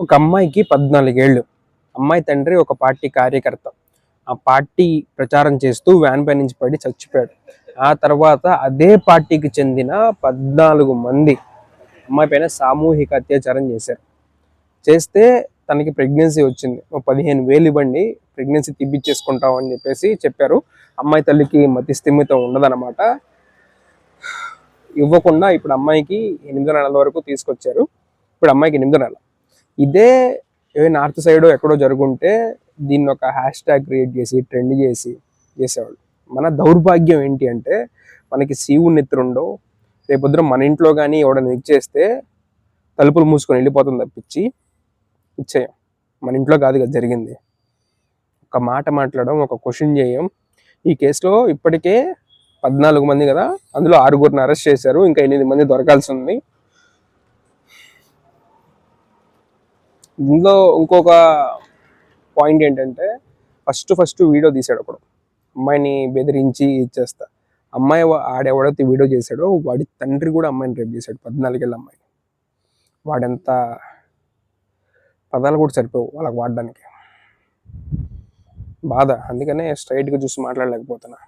ఒక అమ్మాయికి పద్నాలుగేళ్ళు. అమ్మాయి తండ్రి ఒక పార్టీ కార్యకర్త. ఆ పార్టీ ప్రచారం చేస్తూ వ్యాన్ పై నుంచి పడి చచ్చిపోయాడు. ఆ తర్వాత అదే పార్టీకి చెందిన పద్నాలుగు మంది అమ్మాయి పైన సామూహిక అత్యాచారం చేశారు. చేస్తే తనకి ప్రెగ్నెన్సీ వచ్చింది. ఓ పదిహేను వేలు ఇవ్వండి ప్రెగ్నెన్సీ తిప్పించేసుకుంటాం అని చెప్పేసి చెప్పారు. అమ్మాయి తల్లికి మతి స్థిమితం ఉండదన్నమాట. ఇవ్వకుండా ఇప్పుడు అమ్మాయికి ఎనిమిదో నెలల వరకు తీసుకొచ్చారు. ఇప్పుడు అమ్మాయికి ఎనిమిదో నెల. ఇదే నార్త్ సైడ్ ఎక్కడో జరుగుంటే దీన్ని ఒక హ్యాష్ ట్యాగ్ క్రియేట్ చేసి ట్రెండ్ చేసి చేసేవాళ్ళు. మన దౌర్భాగ్యం ఏంటి అంటే మనకి శివుని నెత్తురుండో రేపొద్దున మన ఇంట్లో కానీ ఎవడని ఇచ్చేస్తే తలుపులు మూసుకొని వెళ్ళిపోతుంది తప్పించి ఇచ్చేయం. మన ఇంట్లో కాదు కదా జరిగింది. ఒక మాట మాట్లాడడం ఒక క్వశ్చన్ చేయం ఈ కేసులో ఇప్పటికే పద్నాలుగు మంది కదా అందులో ఆరుగురిని అరెస్ట్ చేశారు. ఇంకా ఎనిమిది మంది దొరకాల్సి ఉంది. ఇందులో ఇంకొక పాయింట్ ఏంటంటే ఫస్ట్ ఫస్ట్ వీడియో తీసాడు అప్పుడు అమ్మాయిని బెదిరించి ఇచ్చేస్తా అమ్మాయి ఆడెవడైతే వీడియో చేశాడో వాడి తండ్రి కూడా అమ్మాయిని రేపు చేశాడు పద్నాలుగేళ్ళ అమ్మాయిని వాడంత పదాలు కూడా సరిపోవు వాళ్ళకి వాడడానికి. బాధ అందుకనే స్ట్రైట్గా చూసి మాట్లాడలేకపోతున్నా.